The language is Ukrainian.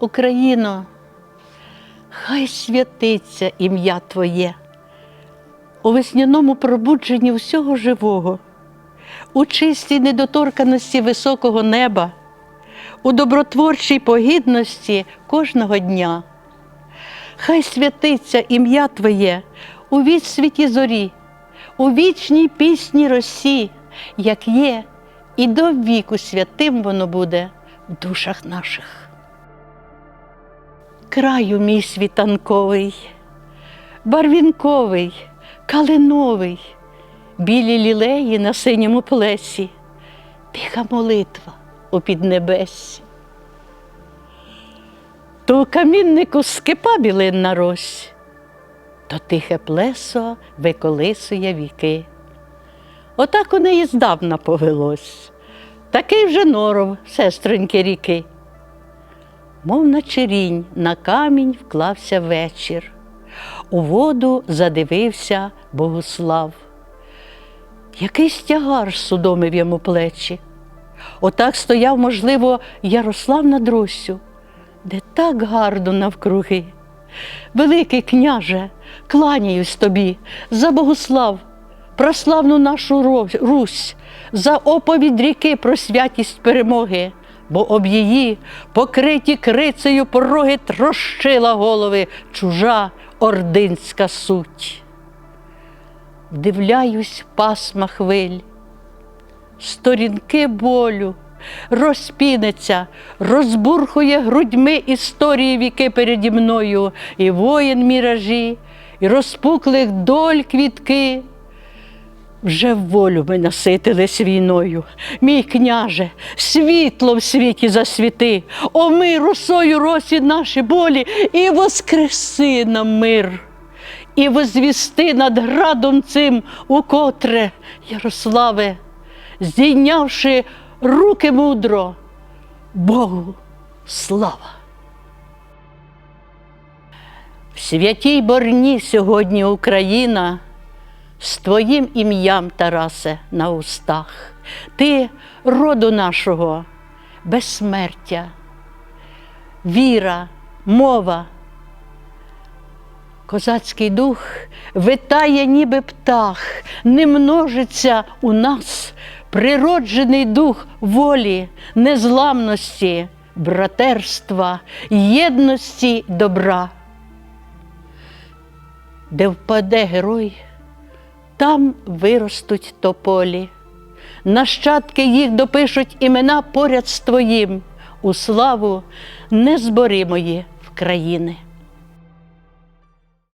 Україно, хай святиться ім'я Твоє у весняному пробудженні всього живого, у чистій недоторканості високого неба, у добротворчій погідності кожного дня. Хай святиться ім'я Твоє у відсвіті зорі, у вічній пісні росі, як є, і до віку святим воно буде в душах наших. Краю мій світанковий, барвінковий, калиновий, білі лілеї на синьому плесі, тиха молитва у піднебесі. То у каміннику скипа білинна рось, то тихе плесо виколисує віки. Отак у неї здавна повелось, такий вже норов, сестриньки ріки. Мов на черінь на камінь вклався вечір, у воду задивився Богослав. Якийсь тягар судомив йому плечі. Отак стояв, можливо, Ярослав над Россю, де так гарно навкруги. Великий княже, кланяюсь тобі за Богослав, прославну нашу Русь, за оповідь ріки про святість перемоги, бо об її, покриті крицею пороги, трощила голови чужа ординська суть. Вдивляюсь пасма хвиль, сторінки болю, розпіниться, розбурхує грудьми історії віки переді мною, і воїн міражі, і розпуклих доль квітки. Вже волю ми наситились війною, мій княже, світло в світі засвіти, омий росою росі наші болі, і воскреси нам мир, і возвісти над градом цим, укотре, Ярославе, здійнявши руки мудро, Богу слава. В святій борні сьогодні Україна з твоїм ім'ям, Тарасе, на устах. Ти роду нашого, безсмертя, віра, мова. Козацький дух витає, ніби птах, не множиться у нас природжений дух волі, незламності, братерства, єдності добра. Де впаде герой, там виростуть тополі. Нащадки їх допишуть імена поряд з твоїм у славу незборимої в країни.